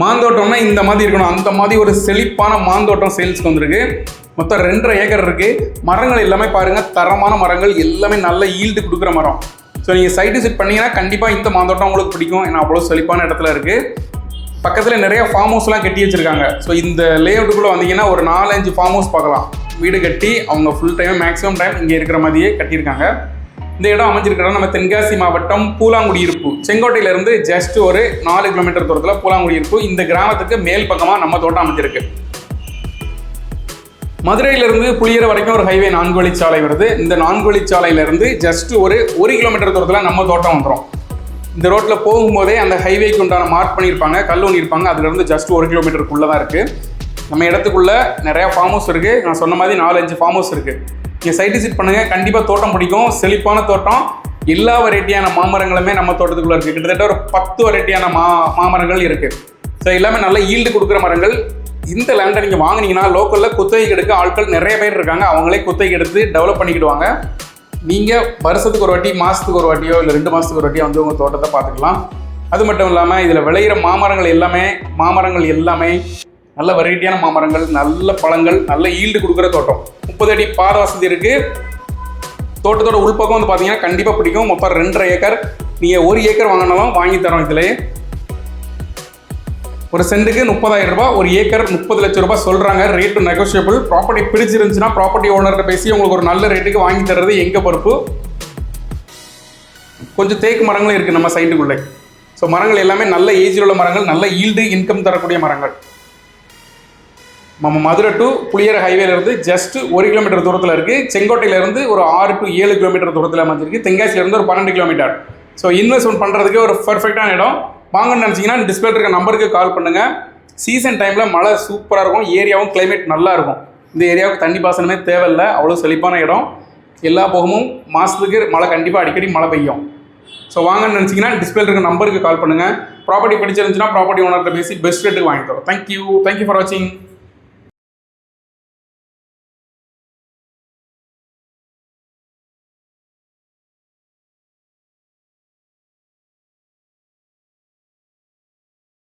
மாந்தோட்டம்னா இந்த மாதிரி இருக்கணும். அந்த மாதிரி ஒரு செழிப்பான மாந்தோட்டம் சேல்ஸ்க்கு வந்திருக்கு. மொத்தம் ரெண்டரை ஏக்கர் இருக்கு. மரங்கள் எல்லாமே பாருங்க. தரமான மரங்கள். எல்லாமே நல்ல ஈல்டு கொடுக்குற மரம். ஸோ நீங்கள் சைட் விசிட் பண்ணீங்கன்னா கண்டிப்பாக இந்த மாந்தோட்டம் உங்களுக்கு பிடிக்கும். ஏன்னா அவ்வளோ செழிப்பான இடத்துல இருக்கு. பக்கத்தில் நிறைய ஃபார்ம் ஹவுஸ்லாம் கட்டி வச்சிருக்காங்க. ஸோ இந்த லே அவுட்டுக்குள்ளே வந்தீங்கன்னா ஒரு நாலஞ்சு ஃபார்ம் ஹவுஸ் பார்க்கலாம். வீடு கட்டி அவங்க ஃபுல் டைம் மேக்ஸிமம் டைம் இங்கே இருக்கிற மாதிரியே கட்டியிருக்காங்க. இந்த இடம் அமைஞ்சிருக்கிற இடம் நம்ம தென்காசி மாவட்டம் பூலாங்குடியிருப்பு. செங்கோட்டையிலேருந்து ஜஸ்ட் ஒரு நாலு கிலோமீட்டர் தூரத்தில் பூலாங்குடியிருப்பு. இந்த கிராமத்துக்கு மேல் பக்கமாக நம்ம தோட்டம் அமைஞ்சிருக்கு. மதுரையிலிருந்து புளியரை வரைக்கும் ஒரு ஹைவே நான்கு வழிச்சாலை வருது. இந்த நான்கு வழிச்சாலையிலேருந்து ஜஸ்ட் ஒரு ஒரு கிலோமீட்டர் தூரத்தில் நம்ம தோட்டம் வந்துடும் இந்த ரோட்டில் போகும்போதே அந்த ஹைவேக்கு உண்டான மார்க் பண்ணியிருப்பாங்க கல் ஊனியிருப்பாங்க. அதுலேருந்து ஜஸ்ட் ஒரு கிலோமீட்டருக்குள்ளே தான் இருக்குது நம்ம இடத்துக்குள்ளே நிறையா ஃபார்ம் ஹவுஸ் இருக்குது நான் சொன்ன மாதிரி நாலு அஞ்சு ஃபார்ம் ஹவுஸ் இருக்குது நீங்கள் சைட் விசிட் பண்ணுங்கள் கண்டிப்பாக தோட்டம் பிடிக்கும். செழிப்பான தோட்டம். எல்லா வெரைட்டியான மாமரங்களுமே நம்ம தோட்டத்துக்குள்ளே இருக்குது கிட்டத்தட்ட ஒரு பத்து வெரைட்டியான மா மாமரங்கள் இருக்குது ஸோ எல்லாமே நல்ல ஈல்டு கொடுக்குற மரங்கள். இந்த லேண்டை நீங்கள் வாங்குனீங்கன்னா லோக்கலில் குத்தகைக்கு எடுக்க ஆட்கள் நிறைய பேர் இருக்காங்க. அவங்களே குத்தகைக்கு எடுத்து டெவலப் பண்ணிக்கிடுவாங்க. நீங்கள் வருஷத்துக்கு ஒரு வாட்டி மாதத்துக்கு ஒரு வாட்டியோ இல்லை ரெண்டு மாதத்துக்கு ஒரு வாட்டியோ வந்து உங்கள் தோட்டத்தை பார்த்துக்கலாம். அது மட்டும் இல்லாமல் இதில் விளையிற மாமரங்கள் எல்லாமே மாமரங்கள் எல்லாமே நல்ல வெரைட்டியான மாமரங்கள் நல்ல பழங்கள் நல்ல ஈல்டு கொடுக்குற தோட்டம். முப்பது அடி பாத வசதி இருக்குது தோட்டத்தோட உள்பக்கம் வந்து பார்த்தீங்கன்னா கண்டிப்பாக பிடிக்கும். மொத்தம் ரெண்டரை ஏக்கர். நீங்கள் ஒரு ஏக்கர் வாங்கினாலும் வாங்கி தரோம் இதிலே ஒரு சென்ட்டுக்கு முப்பதாயிரம் ரூபாய் ஒரு ஏக்கர் முப்பது லட்சம் ரூபாய் சொல்கிறாங்க ரேட்டு நெகோஷியபிள் ப்ராப்பர்ட்டி பிடிச்சிருந்துச்சுன்னா ப்ராப்பர்ட்டி ஓனர்கிட்ட பேசி உங்களுக்கு ஒரு நல்ல ரேட்டுக்கு வாங்கி தர்றது எங்கள் பொறுப்பு? கொஞ்சம் தேக்கு மரங்களும் இருக்குது நம்ம சைட்டுக்குள்ளே ஸோ மரங்கள் எல்லாமே நல்ல ஏஜில் உள்ள மரங்கள் நல்ல ஈல்டு இன்கம் தரக்கூடிய மரங்கள். நம்ம மதுரை டு புளியர ஹைவேலேருந்து ஜஸ்ட் ஒரு கிலோமீட்டர் தூரத்தில் இருக்குது செங்கோட்டையிலேருந்து ஒரு ஆறு டு ஏழு கிலோமீட்டர் தூரத்தில் அமைஞ்சிருக்கு. தென்காசியிலேருந்து ஒரு பன்னெண்டு கிலோமீட்டர் ஸோ இன்வெஸ்ட்மெண்ட் பண்ணுறதுக்கு ஒரு பர்ஃபெக்டான இடம். வாங்கன்னு நினச்சிங்கன்னா டிஸ்பிளே இருக்க நம்பருக்கு கால் பண்ணுங்கள் சீசன் டைமில் மழை சூப்பராக இருக்கும். ஏரியாவும் கிளைமேட் நல்லா இருக்கும் இந்த ஏரியாவுக்கு தண்ணி பாசனமே தேவையில்லை. அவ்வளோ செழிப்பான இடம். எல்லா போகமும் மாதத்துக்கு மழை கண்டிப்பாக அடிக்கடி மழை பெய்யும். ஸோ வாங்கன்னு நினச்சிங்கன்னா டிஸ்பிளே இருக்க நம்பருக்கு கால் பண்ணுங்கள் ப்ராப்பர்ட்டி பிடிச்சிருந்துச்சுன்னா ப்ராப்பர்ட்டி ஓனர்கிட்ட பேசி பெஸ்ட் ரேட்டுக்கு வாங்கி தரோம் தேங்க்யூ தேங்க்யூ ஃபார் வாட்சிங்